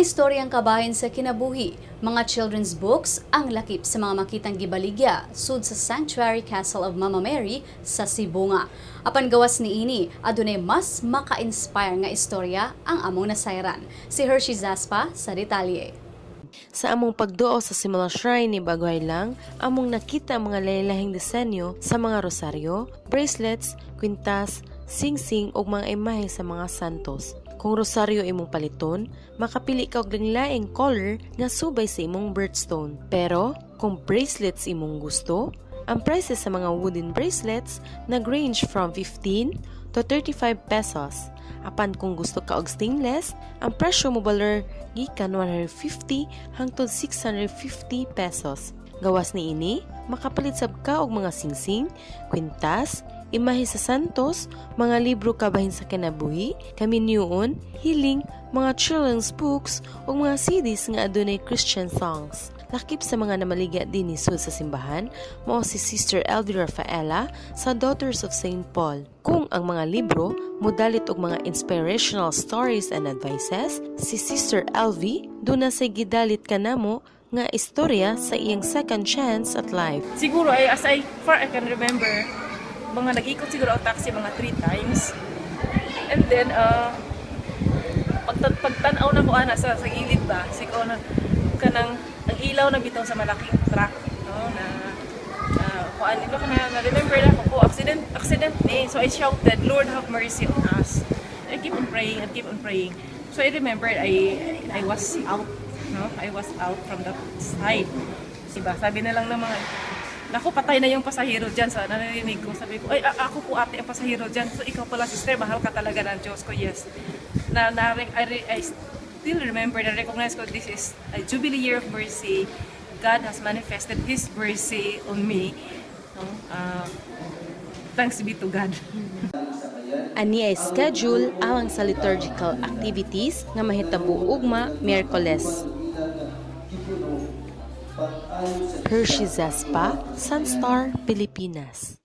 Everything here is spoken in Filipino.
istoryang kabahin sa kinabuhi, mga children's books ang lakip sa mga makitang gibaligya sud sa Sanctuary Castle of Mama Mary sa Sibunga. Apan gawas ni ini, adunay mas maka-inspire nga istorya ang among nasayran. Si Hershey Zaspa sa detalye. Sa among pagduo sa Simula Shrine ni Bagway lang, among nakita mga laylahing disenyo sa mga rosaryo, bracelets, kwintas, sing-sing ug mga imahe sa mga santos. Kung rosaryo imong paliton, makapili ka og laing color nga subay sa imong birthstone. Pero kung bracelets imong gusto, ang prices sa mga wooden bracelets nag-range from 15 to 35 pesos. Apan kung gusto ka og stainless, ang presyo mo baler gikan 150 hangtod 650 pesos. Gawas ni ini, makapalit sab ka og mga singsing, kwintas, imahe sa santos, mga libro kabahin sa kinabuhi, kaminyuon, hiling, mga children's books ug mga CDs nga adunay Christian songs. Lakip sa mga namaligya din ni Sud sa simbahan, mao si Sister Elvie Rafaela sa Daughters of St. Paul. Kung ang mga libro modalit og mga inspirational stories and advices, si Sister Elvie duna say gidalit kanamo nga istorya sa iyang second chance at life. Siguro ay as I far I can remember, mga nag-ikot siguro ang taxi mga three times. And then, uh, pag pagtanaw na ko ana sa, sa gilid ba, siguro na kanang ang ilaw na bitaw sa malaking truck, no, na uh, kuan ito ka na, na-remember na ko, oh, accident, accident ni. So I shouted, Lord have mercy on us. I keep on praying and keep on praying. So I remembered I I was out, no? I was out from the side. Diba? Sabi na lang ng mga Naku, patay na yung pasahero dyan. Sa narinig ko, sabi ko, ay, ako po ate ang pasahero dyan. So, ikaw pala, sister, mahal ka talaga ng Diyos ko. Yes. Na, na, I, I still remember, na recognize ko, this is a Jubilee Year of Mercy. God has manifested His mercy on me. No? Uh, thanks be to God. Ani ay schedule alang sa liturgical activities nga mahitabo ugma Miyerkules. Hershey Zaspa, Sunstar, Pilipinas.